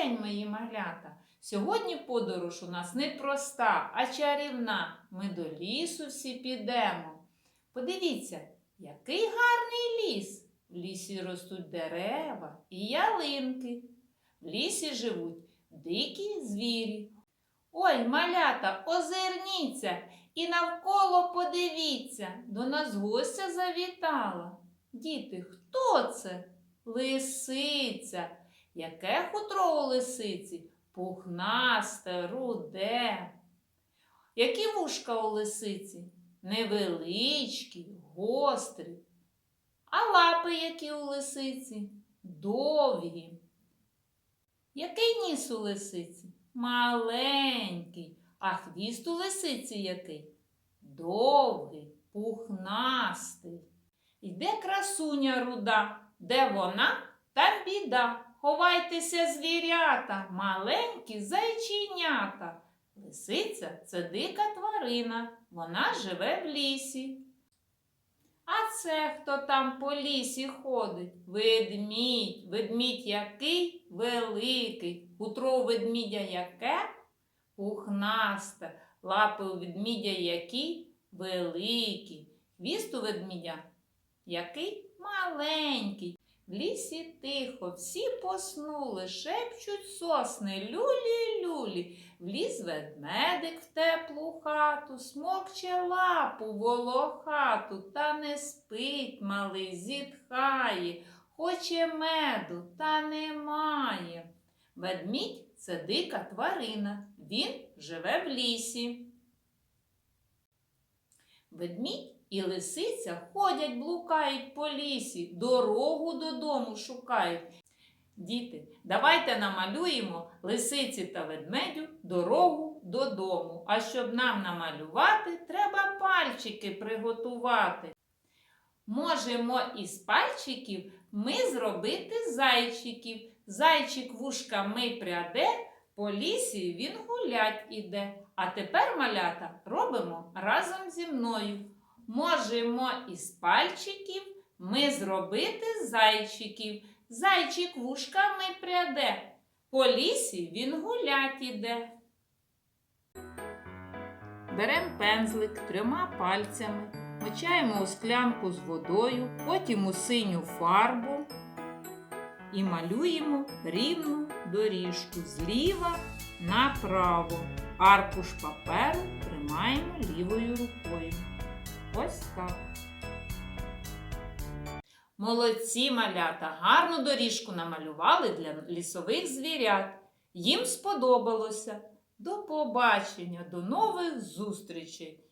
день, мої малята! Сьогодні подорож у нас не проста, а чарівна. Ми до лісу всі підемо. Подивіться, який гарний ліс. В лісі ростуть дерева і ялинки. В лісі живуть дикі звірі. Ой, малята, озирніться і навколо подивіться. До нас гостя завітала. Діти, хто це? Лисиця. Яке хутро у лисиці? Пухнасте, руде. Які вушка у лисиці? Невеличкі, гострі. А лапи які у лисиці? Довгі. Який ніс у лисиці? Маленький. А хвіст у лисиці який? Довгий, пухнастий. Йде красуня руда. Де вона? Там біда. Ховайтеся, звірята, маленькі зайченята. Лисиця це дика тварина, вона живе в лісі. А це хто там по лісі ходить? Ведмідь. Ведмідь який? Великий. Утро у ведмідя яке? Пухнасте. Лапи у ведмідя які? Великі. Хвіст у ведмідя який? Маленький. В лісі тихо, всі поснули, шепчуть сосни, люлі-люлі. Вліз ведмедик в теплу хату, смокче лапу волохату, та не спить малий, зітхає, хоче меду, та немає. Ведмідь це дика тварина, він живе в лісі. Ведмідь і лисиця ходять, блукають по лісі, дорогу додому шукають. Діти, давайте намалюємо лисиці та ведмедю дорогу додому. А щоб нам намалювати, треба пальчики приготувати. Можемо із пальчиків ми зробити зайчиків. Зайчик вушками пряде, по лісі він гулять іде. А тепер малята робимо разом зі мною. Можемо із пальчиків ми зробити зайчиків. Зайчик вушками пряде, по лісі він гулять іде. Берем пензлик трьома пальцями, мочаємо у склянку з водою, потім у синю фарбу і малюємо рівну доріжку зліва направо. Аркуш паперу тримаємо лівою рукою. Ось так. Молодці малята, гарну доріжку намалювали для лісових звірят. Їм сподобалося. До побачення, до нових зустрічей!